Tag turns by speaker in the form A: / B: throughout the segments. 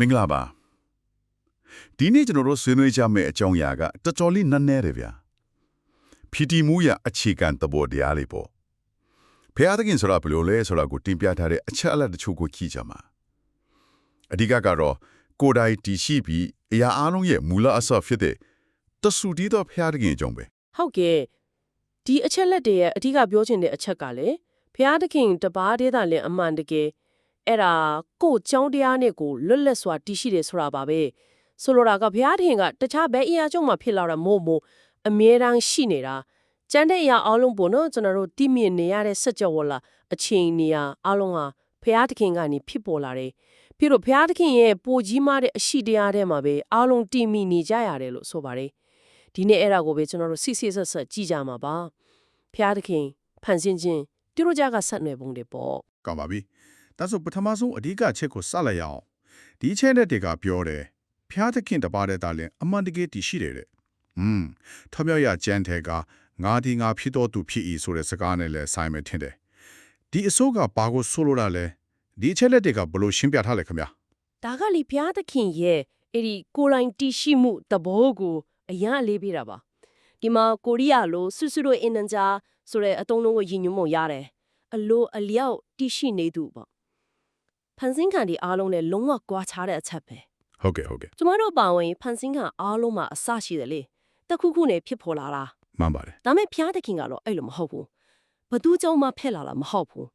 A: မင်္ဂလာပါဒီနေ့ကျွန်တော်တို့ဆွေးနွေးကြမယ့်အကြောင်းအရာကတော်တော်လေးနက်နဲတယ်ဗျာဖီတီမှုရအခြေခံသဘောတရားလေးပေါ့ဖျားသခင်ဆိုတာဘယ်လိုလဲဆိုတာကိုတင်ပြထားတဲ့အချက်အလက်တချို့ကိုကြည့်ကြမှာအဓိကကတော့ကိုယ်တိုင်တည်ရှိပြီးအရာအလုံးရဲ့မူလအစဖြစ်တဲ့တဆူတီးသောဖျားသခင်အကြောင်းပဲ
B: ဟုတ်ကဲ့ဒီအချက်လက်တွေရဲ့အဓိကပြောချင်တဲ့အချက်ကလေဘုရားသခင်တပါးတည်းသာလင်အမှန်တကယ် အဲ့ဒါကိုယ်ကြောင်းတရားနဲ့ကိုလွတ်လပ်စွာတည်ရှိတယ်ဆိုတာပါပဲဆိုလိုတာကဘုရားသခင်ကတခြားဘယ်အရာကြောင့်မှဖြစ်လာတာမဟုတ်မို့အမြဲတမ်းရှိနေတာကျန်တဲ့အရာအလုံးပေါ့နော်ကျွန်တော်တို့တိမြင်နေရတဲ့စัจ java လာအချိန်နေရာအလုံးဟာဘုရားသခင်ကနေဖြစ်ပေါ်လာတယ်ပြီးတော့ဘုရားသခင်ရဲ့ပိုကြီးမားတဲ့အရှိတရားထဲမှာပဲအလုံးတည်မိနေကြရတယ်လို့ဆိုပါတယ်ဒီနေ့အဲ့ဒါကိုပဲကျွန်တော်တို့စစ်စစ်ဆက်ဆက်ကြည့်ကြမှာပါဖျားသခင်ဖန်ဆင်းခြင်းသူတို့ကြကဆက်နွယ်ပုံတွေပေါ့
C: ကောင်းပါပြီ ဒါဆိုပထမဆုံးအဓိကအချက်ကိုစလိုက်ရအောင်ဒီအချက်လက်တွေကပြောတယ်ဖျားသခင်တပါးတဲ့တာလင်အမှန်တကယ်တည်ရှိတယ်တဲ့อืมထမြောက်ရကျန်းတဲ့ကငါဒီငါဖြစ်တော်သူဖြစ်၏ဆိုတဲ့စကားနဲ့လဲဆိုင်မယ်ထင်တယ်ဒီအစိုးကဘာကိုဆိုလိုတာလဲဒီအချက်လက်တွေကဘယ်လိုရှင်းပြထားလဲခင်ဗျာ
B: ဒါကလေဖျားသခင်ရဲ့အဲ့ဒီကိုယ်တိုင်တည်ရှိမှုသဘောကိုအရန်အလေးပေးတာပါဒီမှာကိုရီးယားလိုဆွဆွတို့အင်နန်ဂျာဆိုတဲ့အတုံးလုံးကိုရည်ညွှန်းမှုရတယ်အလိုအလျောက်တည်ရှိနေသူပေါ့ ဖန်ဆင်းခံဒီအားလုံးနဲ့လုံးဝကွာခြားတဲ့အချက်ပဲ
C: ဟုတ်ကဲ့ဟုတ်ကဲ့
B: ကျမတို့ပါဝင်ဖန်ဆင်းခံအားလုံးမှာအဆရှိတယ်လေတခုခုနဲ့ဖြစ်ပေါ်လာတာ
C: မှန်ပါတယ်
B: ဒါမဲ့ဖျားတခင်ကတော့အဲ့လိုမဟုတ်ဘူးဘသူကြောင့်မှဖြစ်လာတာမဟုတ်ဘူး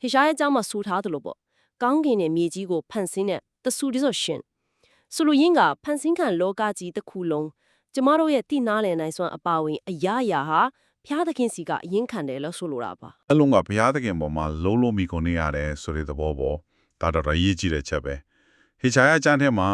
B: ထေရှားရဲ့အကြောင်းမှာဆိုထားသလိုပေါ့ကောင်းကင်နဲ့မြေကြီးကိုဖန်ဆင်းတဲ့တဆူဒီဆိုရှင်ဆိုလိုရင်းကဖန်ဆင်းခံလောကကြီးတစ်ခုလုံးကျမတို့ရဲ့တိနာလည်နိုင်စွမ်းအပါဝင်အရာရာဟာဘုရားသခင်စီကအရင်ခံတယ်လို့ဆိုလိုတာပါ
C: အလုံးကဘုရားသခင်ပေါ်မှာလုံးလုံးမိကုန်နေရတယ်ဆိုတဲ့သဘောပေါ့ ဒါတော့အရေးကြီးတဲ့ချက်ပဲဟေချာယကျမ်းထဲမှာ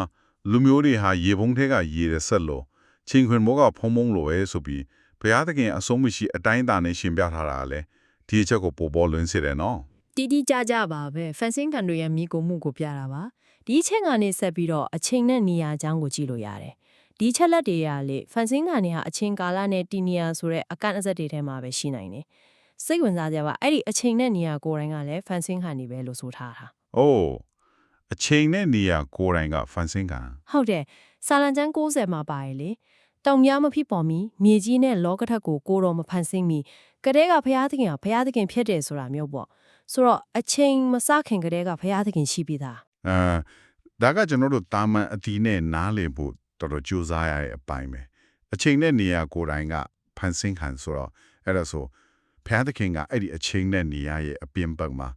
C: လူမျိုးတွေဟာရေပုံးထဲကရေတဲ့ဆက်လို့ချင်းခွင်မောကဖုံဖုံလို့ပဲဆိုပြီးဘုရားသခင်အဆုံးမရှိအတိုင်းအတာနဲ့ရှင်ပြထားတာလေဒီအချက်ကိုပို့ပေါ်လွင်စေတယ်နော်
D: တီးတီးကြကြပါပဲဖန်ဆင်းကန်တွေရဲ့မိကိုမှုကိုပြတာပါဒီအချက်ကနေဆက်ပြီးတော့အချိန်နဲ့နေရာအကြောင်းကိုကြည့်လို့ရတယ်ဒီချက်လက်တွေကလေဖန်ဆင်းကန်တွေဟာအချိန်ကာလနဲ့တီနီယာဆိုတဲ့အကန့်အဆက်တွေထဲမှာပဲရှိနိုင်တယ်စိတ်ဝင်စားကြပါအဲ့ဒီအချိန်နဲ့နေရာကိုယ်တိုင်ကလည်းဖန်ဆင်းကန်တွေပဲလို့ဆိုထားတာ။
C: အိုးအချိန်နဲ့နေရာကိုယ်တိုင်ကဖန်ဆင်းကံ
D: ဟုတ်တယ်ဆာလန်ကျန်း60မှာပါရလေတောင်များမဖြစ်ပေါ်မီမြေကြီးနဲ့လောကထက်ကိုကိုတော်မဖန်ဆင်းမီကတဲ့ကဘုရားသခင်ကဘုရားသခင်ဖြစ်တယ်ဆိုတာမျိုးပေါ့ဆိုတော့အချိန်မစခင်ကတဲ့ကဘုရားသခင်ရှိပြီးသား
C: အဲဒါကကျွန်တော်တို့တာမန်အတီနဲ့နားလည်ဖို့တော်တော်ကြိုးစားရတဲ့အပိုင်းပဲအချိန်နဲ့နေရာကိုယ်တိုင်ကဖန်ဆင်းခံဆိုတော့အဲ့ဒါဆိုဘုရားသခင်ကအဲ့ဒီအချိန်နဲ့နေရာရဲ့အပြင်ဘက်မှာ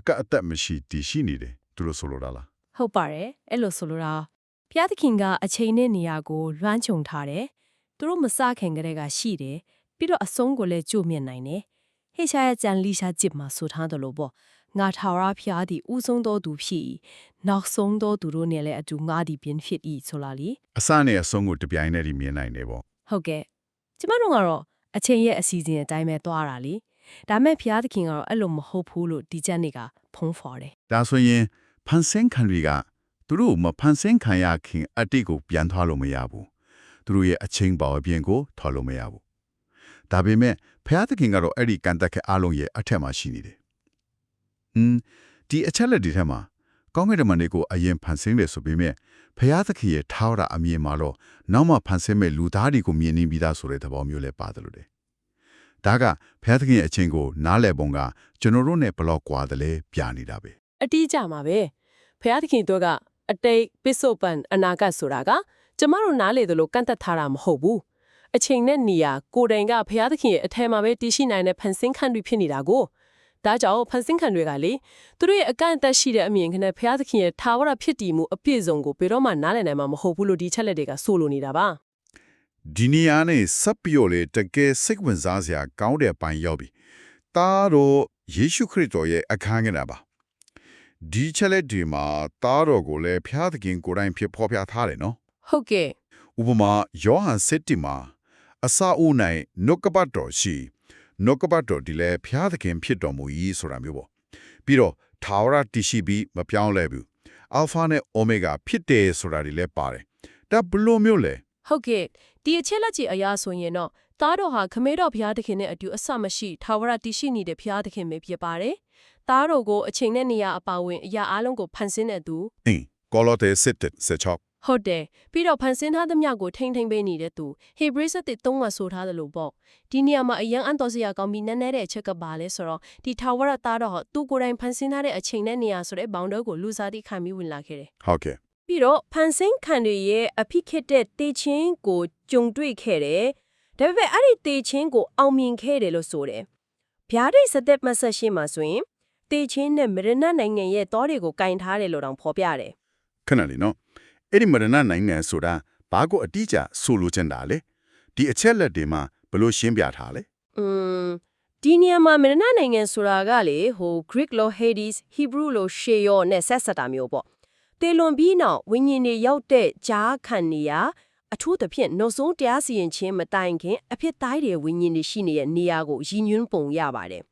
C: အကန့်အသတ်မရှိတည်ရှိနေတယ်သူတို့ဆိုလိုတာလား
D: ဟုတ်ပါတယ်အဲ့လိုဆိုလိုတာဘုရားသခင်ကအချိန်နဲ့နေရာကိုလွှမ်းခြုံထားတယ်သူတို့မစခင်ကတည်းကရှိတယ်ပြီးတော့အဆုံးကိုလည်းကြိုမြင်နိုင်တယ်ဟေရှာရဲ့ကြံလီရှာဂျစ်မှာဆိုထားတယ်လို့ပေါ့ငါထာဝရဘုရားသည်ဥဆုံးသောသူဖြစ်၏နောက်ဆုံးသောသူတို့နဲ့လည်းအတူငါသည်ပြင်ဖြစ်၏ဆိုလာလီ
C: အစနဲ့အဆုံးကိုတပြိုင်နက်တည်းမြင်နိုင်တယ်ပေါ့
D: ဟုတ်ကဲ့ကျမတို့ကတော့အချိန်ရဲ့အစီအစဉ်အတိုင်းပဲသွားတာလေ ဒါမဲ့ဘုရားသခင်ကတော့အဲ့လိုမဟုတ်ဘူးလို့ဒီချက်တွေကဖုံးဖော်တယ်
C: ဒါဆိုရင်ဖန်ဆင်းခံတွေကသူတို့မဖန်ဆင်းခံရခင်အတိတ်ကိုပြန်ထွားလို့မရဘူးသူတို့ရဲ့အချိန်ပေါအပြင်ကိုထွားလို့မရဘူးဒါပေမဲ့ဖျားသခင်ကတော့အဲ့ဒီကံတက်ခက်အလုံးရဲ့အထက်မှာရှိနေတယ်ဟွန်းဒီအချက်လက်ဒီထက်မှာကောင်းကင်တမန်တွေကိုအရင်ဖန်ဆင်းတယ်ဆိုပေမဲ့ဖျားသခင်ရဲ့ထားတာအမြင်မှာတော့နောက်မှဖန်ဆင်းမဲ့လူသားတွေကိုမြင်နေပြီးသားဆိုတဲ့သဘောမျိုးလည်းပါတယ်လို့တယ် ဒါကဖျားသခင်ရဲ့အချင်းကို နားလည်ပုံကကျွန်တော်တို့နဲ့ဘယ်လောက်ကွာတယ်လဲပြနေတာပဲ
B: အတိအကျမှာပဲဖျားသခင်တို့ကအတိတ်ပစ္စုပန်အနာဂတ်ဆိုတာကကျမတို့နားလေသလိုကန့်သက်ထားတာမဟုတ်ဘူးအချိန်နဲ့နေရာကိုယ်တိုင်ကဖျားသခင်ရဲ့အထက်မှာပဲတည်ရှိနိုင်တဲ့ဖန်ဆင်းခန့်တွေဖြစ်နေတာကိုဒါကြောင့်ဖန်ဆင်းခန့်တွေကလေသူတို့ရဲ့အကန့်အသတ်ရှိတဲ့အမြင်ခနဲ့ဖျားသခင်ရဲ့ထာဝရဖြစ်တည်မှုအပြည့်စုံကိုဘယ်တော့မှနားလည်နိုင်မှာမဟုတ်ဘူးလို့ဒီချက်လက်တွေကဆိုလိုနေတာပါ
C: ဒီနေရာနဲ့ဆက်ပြီးတော့လေတကယ်စိတ်ဝင်စားစရာကောင်းတဲ့ပိုင်းရောက်ပြီ။တားတော့ယေရှုခရစ်တော်ရဲ့အခန်းကဏ္ဍပါ။ဒီချက်လက်ဒီမှာတားတော်ကိုလည်းဖျားသခင်ကိုယ်တိုင်ဖြစ်ဖော်ပြထားတယ်နော်
B: ဟုတ်ကဲ့။
C: ဥပမာယောဟန်စစ်တီမှာအစာအိုး၌နှုတ်ကပတ်တော်ရှိနှုတ်ကပတ်တော်ဒီလည်းဖျားသခင်ဖြစ်တော်မူ၏ဆိုတာမျိုးပေါ့။ပြီးတော့ထာဝရတည်ရှိပြီးမပြောင်းလဲဘူး။ alpha နဲ့ omega ဖြစ်တယ်ဆိုတာဒီလည်းပါတယ်။ဒါဘယ်လို့မျိုးလဲ
B: ဟုတ်ကဲ့ ဒီအချက်လက်ကြီးအရာဆိုရင်တော့သားတော်ဟာခမဲတော်ဘုရားသခင်နဲ့အတူအဆမရှိထာဝရတည်ရှိနေတဲ့ဘုရားသခင်ပဲဖြစ်ပါတယ်သားတော်ကိုအချိန်နဲ့နေရာအပါဝင်အရာအလုံးကိုဖန်ဆင်းတဲ့သူ။
C: အင်းကောလောသဲစစ်တစ်ဆက်ချောက်
B: ဟုတ်တယ်ပြီးတော့ဖန်ဆင်းထားသမျှကိုထိမ့်ထိမ့်ပေးနေတဲ့သူဟေဘရစ်စတဲ့သုံးကဆိုထားတယ်လို့ပေါ့ဒီနေရာမှာအရန်အန်တော်စရာကောင်းပြီးနည်းနည်းတဲ့အချက်ကပါလဲဆိုတော့ဒီထာဝရသားတော့သူကိုယ်တိုင်ဖန်ဆင်းထားတဲ့အချိန်နဲ့နေရာဆိုတဲ့ဘောင်တော့ကိုလူစားတိခံပြီးဝင်လာခဲ့တယ်
C: ဟုတ်ကဲ့
B: ပြီးတော့ဖန်ဆင်းခံတွေရဲ့အဖြစ်ခက်တဲ့တေချင်းကိုကြုံတွေ့ခဲ့တယ်ဒါပေမဲ့အဲ့ဒီတေချင်းကိုအောင်မြင်ခဲ့တယ်လို့ဆိုတယ်ဗျာဒိတ်စသက်မဆက်ရှိမှာဆိုရင်တေချင်းနဲ့မရဏနိုင်ငံရဲ့တောတွေကိုကင်ထားတယ်လို့တောင်ဖော်ပြတယ်
C: ခဏလေးနော်အဲ့ဒီမရဏနိုင်ငံဆိုတာဘာကိုအတိအကျဆိုလိုချင်တာလဲဒီအချက်လက်တွေမှာဘယ်လို့ရှင်းပြထားလဲ
B: อืมဒီနေရာမှာမရဏနိုင်ငံဆိုတာကလေဟို Greek လို Hades Hebrew လို Sheol နဲ့ဆက်ဆက်တာမျိုးပေါ့ တေလွန်ပြီးနောက်ဝိညာဉ်တွေရောက်တဲ့ဂျားခံနေရအထူးသဖြင့်နှုတ်ဆုံးတရားစီရင်ခြင်းမတိုင်ခင်အဖြစ်တိုင်းတွေဝိညာဉ်တွေရှိနေတဲ့နေရာကိုရည်ညွှန်းပုံရပါတယ်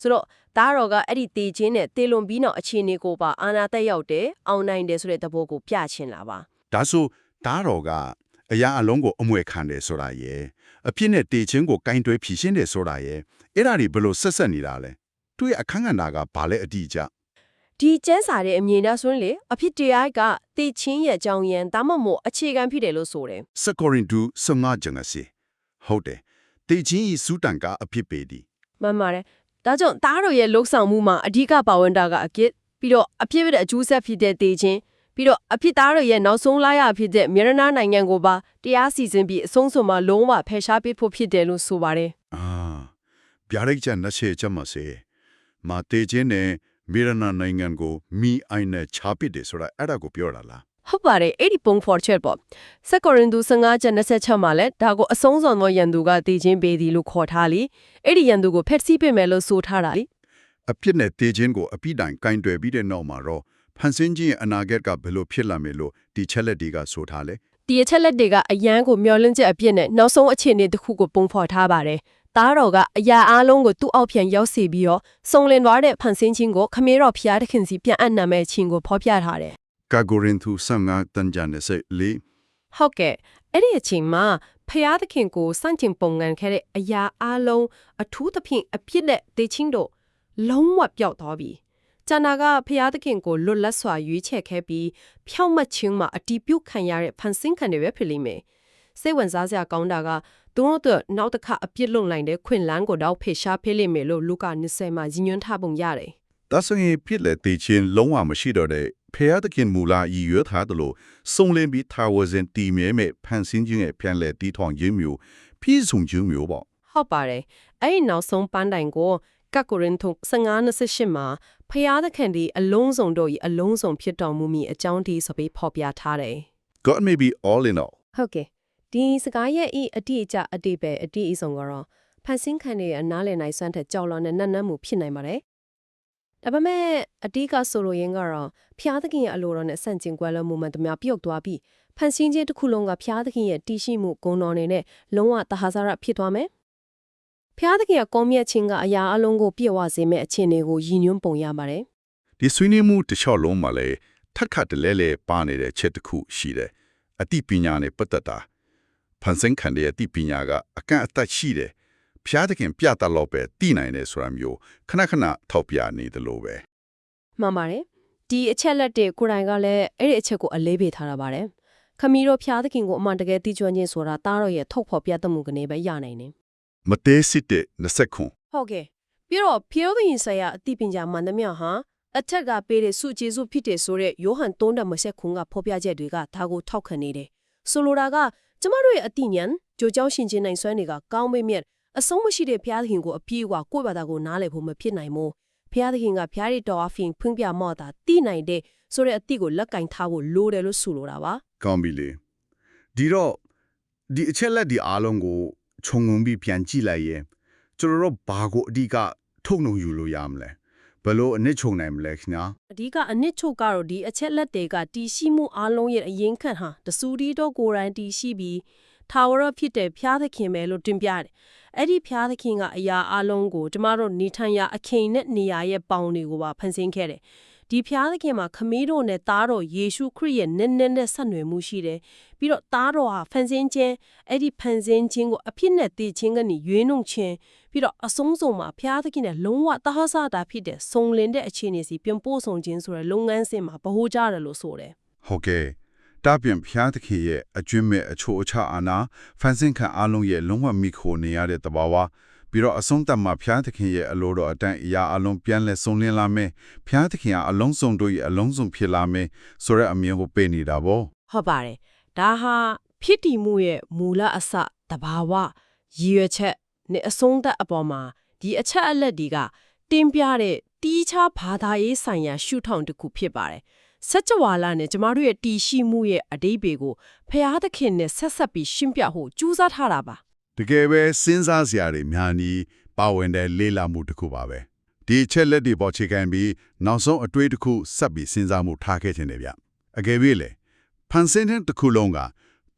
B: ဆိုတော့ဒါတော့ကအဲ့ဒီတေခြင်းနဲ့တေလွန်ပြီးနောက်အခြေအနေကိုပါအာနာတက်ရောက်တယ်အောင်နိုင်တယ်ဆိုတဲ့သဘောကိုပြချင်လာပါ
C: ဒါဆိုတားတော်ကအရာအလုံးကိုအမွေခံတယ်ဆိုတာရယ်အပြစ်နဲ့တေချင်းကိုကင်တွဲဖြည့်ရှင်းတယ်ဆိုတာရယ်အဲ့ဒါတွေဘယ်လို့ဆက်ဆက်နေတာလဲသူ့ရဲ့အခန်းကဏ္ဍကဘာလဲအတိအကျ
B: ဒီကျန်းစာတဲ့အမြင်နဲ့ဆိုရင်လေအဖြစ်တရားကတေချင်းရဲ့အကြောင်းရန်ဒါမှမဟုတ်အခြေခံဖြစ်တယ်လို့ဆိုတယ်
C: စကောရင်တူစငါဂျငစီဟုတ်တယ်တေချင်းဤစူတန်ကအဖြစ်ပေဒီ
B: မှန်ပါတယ်ဒါကြောင့်သားတော်ရဲ့လှုပ်ဆောင်မှုမှာအဓိကပါဝင်တာကအကစ်ပြီးတော့အဖြစ်တဲ့အကျိုးဆက်ဖြစ်တဲ့တေချင်းပြီးတော့အဖြစ်သားတော်ရဲ့နောက်ဆုံးလာရဖြစ်တဲ့မြေရနာနိုင်ငံကိုပါတရားစီစဉ်ပြီးအဆုံးစွန်မှာလုံးဝဖယ်ရှားပစ်ဖို့ဖြစ်တယ်လို့ဆိုပါတယ်
C: အာဗျာဒိတ်ချန်နရှေချမစေမာတေချင်းနဲ့ မီရနာနိုင်ငံကိုမီအိုင်နဲ့ချာပစ်တယ်ဆိုတာအဲ့ဒါကိုပြောတာလား
B: ဟုတ်ပါတယ်အဲ့ဒီပုံဖော်ချက်ပေါ့စက်ကောရင်သူ15ချက်26မှာလဲဒါကိုအဆုံးစွန်သောရန်သူကတေချင်းပေးသည်လို့ခေါ်ထားလီအဲ့ဒီရန်သူကိုဖက်စီးပစ်မယ်လို့ဆိုထားတာလी
C: အဖြစ်နဲ့တေချင်းကိုအပိတိုင်ကင်တွယ်ပြီးတဲ့နောက်မှာတော့ဖန်ဆင်းခြင်းရဲ့အနာဂတ်ကဘယ်လိုဖြစ်လာမယ်လို့ဒီချက်လက်တွေကဆိုထားလဲ
B: ဒီအချက်လက်တွေကအရန်ကိုမျောလင့်ချက်အပြစ်နဲ့နောက်ဆုံးအခြေအနေတစ်ခုကိုပုံဖော်ထားပါတယ်။ သားတော်ကအရာအလုံးကိုသူ့အောက်ပြန်ရောက်စေပြီးတော့စုံလင်သွားတဲ့ဖန်ဆင်းခြင်းကိုခမေတော်ဖျားတခင်စီပြန်အပ်နာမဲ့ခြင်းကိုဖော်ပြထားတယ်
C: ကာဂိုရင်သူ15တန်ဂျန်နဲ့စိတ်လေး။
B: ဟုတ်ကဲ့အဲ့ဒီအချိန်မှာဖျားသခင်ကိုစန့်ကျင်ပုံငန်ခဲ့တဲ့အရာအလုံးအထူးသဖြင့်အပြစ်နဲ့တေချင်းတို့လုံးဝပျောက်သွားပြီ။ကျန်တာကဖျားသခင်ကိုလွတ်လပ်စွာရွေးချယ်ခဲ့ပြီးဖြောင့်မတ်ခြင်းမှာအတီးပြုတ်ခံရတဲ့ဖန်ဆင်းခံတွေပဲဖြစ်လိမ့်မယ်။စိတ်ဝင်စားစရာကောင်းတာက သူတို့အတွက်နောက်တစ်ခါအပြစ်လုံနိုင်တဲ့ခွင့်လန်းကိုတော့ဖေရှားဖေးလိမ့်မယ်လို့လူက20မှာရည်ညွှန်းထားပုံရတယ်
C: ဒါဆိုရင်ဖြစ်လေတေချင်းလုံးဝမရှိတော့တဲ့ဖျားသခင်မူလာရည်ရွယ်ထားတယ်လို့စုံလင်ပြီးထာဝစဉ်တည်မြဲမဲ့ဖန်ဆင်းခြင်းရဲ့ပြန်လဲတီးထောင်ခြင်းမျိုးပြည့်စုံခြင်းမျိုးပေါ့။
B: ဟုတ်ပါတယ်။အဲ့ဒီနောက်ဆုံးပန်းတိုင်ကိုကက်ကိုရင်ထု1528မှာဖျားသခင်ဒီအလုံးစုံတို့၏အလုံးစုံဖြစ်တော်မူမည်အကြောင်းဒီဆိုပြီးဖော်ပြထားတယ်
C: God may be all in all ။
B: ဟုတ်ကဲ့ ဒီစကားရဲ့ဤအတိအကျအတိပဲအတိအဆုံးကတော့ဖန်ဆင်းခံရဲ့အနားလည်နိုင်စွမ်းတဲ့ကြောက်လွန်တဲ့နတ်နတ်မှုဖြစ်နိုင်ပါတယ်။ဒါပေမဲ့အတိကဆိုလိုရင်းကတော့ဖျားသခင်ရဲ့အလိုတော်နဲ့ဆန့်ကျင်ကွဲလွဲမှုမှန်သမျှပြုတ်သွားပြီးဖန်ဆင်းခြင်းတစ်ခုလုံးကဖျားသခင်ရဲ့တည်ရှိမှုဂုဏ်တော်တွေနဲ့လုံးဝတဟာဇရဖြစ်သွားမယ်။ဖျားသခင်ရဲ့ကောင်းမြတ်ခြင်းကအရာအလုံးကိုပြည့်ဝစေမယ့်အခြေအနေကိုရည်ညွှန်းပုံရပါတယ်
C: ဒီဆွေးနွေးမှုတစ်လျှောက်လုံးမှာလည်းထက်ခတ်တလဲလဲပါနေတဲ့ချက်တစ်ခုရှိတယ်အတိပညာနဲ့ပတ်သက်တာ ဖန်ဆင်းခံတဲ့အတိပညာကအကန့်အသတ်ရှိတယ်ဖျားသခင်ပြတတ်လို့ပဲတည်နိုင်တယ်ဆိုတာမျိုးခဏခဏထောက်ပြနေတယ်လို့ပဲ။
B: မှန်ပါတယ်။ဒီအချက်လက်တွေကိုယ်တိုင်ကလည်းအဲ့ဒီအချက်ကိုအလေးပေးထားတာပါတယ်။ခမီးတို့ဖျားသခင်ကိုအမှန်တကယ်သိကျွမ်းခြင်းဆိုတာတားတော့ရဲ့ထုတ်ဖော်ပြတတ်မှုကနေပဲရနိုင်တယ်
C: မသေးစစ်တဲ့20ခွန်
B: ဟုတ်ကဲ့ပြီးတော့ဖျောသခင်ဆရာအသိပညာမှန်သမျှဟာအထက်ကပေးတဲ့စုကျေစုဖြစ်တယ်ဆိုတဲ့ယောဟန်3တမဆက်ခွန်ကဖော်ပြချက်တွေကဒါကိုထောက်ခံနေတယ်ဆိုလိုတာက ကျမတို့ရဲ့အသိဉာဏ်ကြိုကြောင်းရှင်ခြင်းနိုင်စွမ်းတွေကကောင်းပေမြတ်အဆုံးမရှိတဲ့ဘုရားသခင်ကိုအပြည့်အဝကိုယ့်ဘာသာကိုနားလည်ဖို့မဖြစ်နိုင်မို့ဘုရားသခင်ကဘုရားရဲ့တော်အဖင်ဖွင့်ပြမော့တာသိနိုင်တဲ့ဆိုတဲ့အသိကိုလက်ကင်ထားဖို့လိုတယ်လို့ဆိုလိုတာပါ
C: ကောင်းပြီလေဒီတော့ဒီအချက်လက်ဒီအားလုံးကိုခြုံငုံပြီးပြန်ကြည့်လိုက်ရင်ကျွန်တော်တို့ဘာကိုအဓိကထုတ်နှုံယူလို့ရမလဲ ဘယ်လိုအနစ်ချုံနိုင်မလဲခင်ဗျာ
B: အဓိကအနစ်ချုပ်ကတော့ဒီအချက်လက်တွေကတီရှိမှုအလုံးရဲ့အရင်ခန့်ဟာတဆူဒီတော့ကိုယ်တိုင်တီရှိပြီးထာဝရဖြစ်တဲ့ဖျားသခင်ပဲလို့တင်ပြတယ်။အဲ့ဒီဖျားသခင်ကအရာအလုံးကိုကျမတို့နေထိုင်ရာအချိန်နဲ့နေရာရဲ့ပေါင်တွေကိုပါဖန်ဆင်းခဲ့တယ်။ဒီဖျားသခင်မှာခမည်းတော်နဲ့သားတော်ယေရှုခရစ်ရဲ့နည်းနည်းနဲ့ဆက်နွယ်မှုရှိတယ်။ ပြီးတော့သားတော်ဟာဖန်ဆင်းခြင်းအဲ့ဒီဖန်ဆင်းခြင်းကိုအဖြစ်နဲ့တည်ခြင်းကနေရွေးနှုံခြင်းပြီးတော့အဆုံးစုံမှာဖျားသခင်နဲ့လုံးဝတဟဆတာဖြစ်တဲ့စုံလင်တဲ့အခြေအနေစီပြန်ပို့ဆောင်ခြင်းဆိုတဲ့လုပ်ငန်းစဉ်မှာဗဟိုကြတယ်လို့ဆိုတယ်
C: ဟုတ်ကဲ့တာပြန်ဖျားသခင်ရဲ့အကျွင့်မဲ့အချို့အချအာနာဖန်ဆင်းခံအလုံးရဲ့လုံးဝမိခိုနေရတဲ့တဘာဝပြီးတော့အဆုံးသတ်မှာဖျားသခင်ရဲ့အလိုတော်အတန်အရာအလုံးပြန်လဲဆုံးလင်းလာမယ်ဖျားသခင်ကအလုံးစုံတို့ရဲ့အလုံးစုံဖြစ်လာမယ်ဆိုတဲ့အမြင်ကိုပေးနေတာဗော
B: ဟုတ်ပါတယ် ဒါဟာဖြစ်တည်မှုရဲ့မူလအစတဘာဝရည်ရွယ်ချက်နဲ့အဆုံးသတ်အပေါ်မှာဒီအချက်အလက်တွေကတင်းပြတဲ့တီးခြားဘာသာရေးဆိုင်ရာရှုထောင့်တစ်ခုဖြစ်ပါတယ်စัจ java လာနဲ့ကျမတို့ရဲ့တီရှိမှုရဲ့အတိတ်ဘေကိုဖျားသခင်နဲ့ဆက်ဆက်ပြီးရှင်းပြဖို့ကြိုးစားထားတာပါ
C: တကယ်ပဲစဉ်းစားစရာတွေများနီးပါဝင်တဲ့လေးလာမှုတစ်ခုပါပဲဒီအချက်လက်တွေပေါ်ခြေခံပြီးနောက်ဆုံးအတွေးတစ်ခုဆက်ပြီးစဉ်းစားမှုထားခဲ့ခြင်းတယ်ဗျအကယ်၍လေ ဖန်ဆင်းတဲ့တစ်ခုလုံးက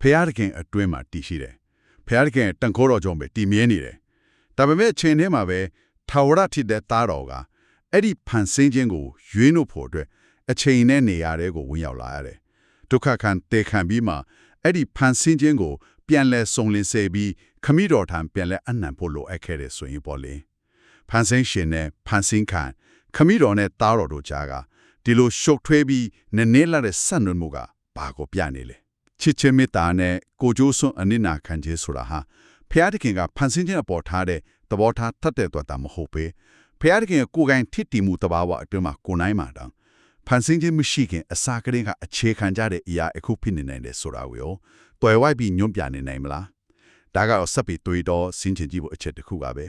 C: ဖျားတခင်အတွင်းမှာတည်ရှိတယ်ဖျားတခင်တန်ခိုးတော်ကြောင့်ပဲတည်မြဲနေတယ်ဒါပေမဲ့အချိန်ထဲမှာပဲထာဝရဖြစ်တဲ့သားတော်ကအဲ့ဒီဖန်ဆင်းခြင်းကိုရွေးနှုတ်ဖို့အတွက်အချိန်နဲ့နေရာတွေကိုဝင်ရောက်လာရတယ်ဒုက္ခခံတေခံပြီးမှအဲ့ဒီဖန်ဆင်းခြင်းကို ပြန်လဲစုံလင်စေပြီးခမိတော်ထံပြန်လဲအနံဖို့လိုအပ်ခဲ့တယ်ဆိုရင်ပေါ့လေဖန်ဆင်းရှင်နဲ့ဖန်ဆင်းခံခမိတော်နဲ့သားတော်တို့ကြားကဒီလိုရှုပ်ထွေးပြီးနည်းနည်းလာတဲ့ဆက်နွယ်မှုက ဘာကိုပြနေလဲချစ်ချင်းမေတ္တာနဲ့ကိုကြိုးစွန်းအနစ်နာခံခြင်းဆိုတာဟာဖျားတခင်ကဖန်ဆင်းခြင်းအပေါ်ထားတဲ့သဘောထားတတ်တဲ့အတွက်တာမဟုတ်ပဲဖျားတခင်ကကိုယ်ကိုင်ထစ်တီမှုတဘာဝအတွင်းမှာကိုယ်နိုင်မှာတောင်ဖန်ဆင်းခြင်းမရှိခင်အစာကလေးကအခြေခံကြတဲ့အရာအခုဖြစ်နေနိုင်တယ်ဆိုတာကိုရောတွယ်ဝိုက်ပြီးညွန့်ပြနေနိုင်မလားဒါကတော့စပ်ပြီးတွေးတော့စဉ်းချင်ကြည့်ဖို့အချက်တစ်ခုပါပဲ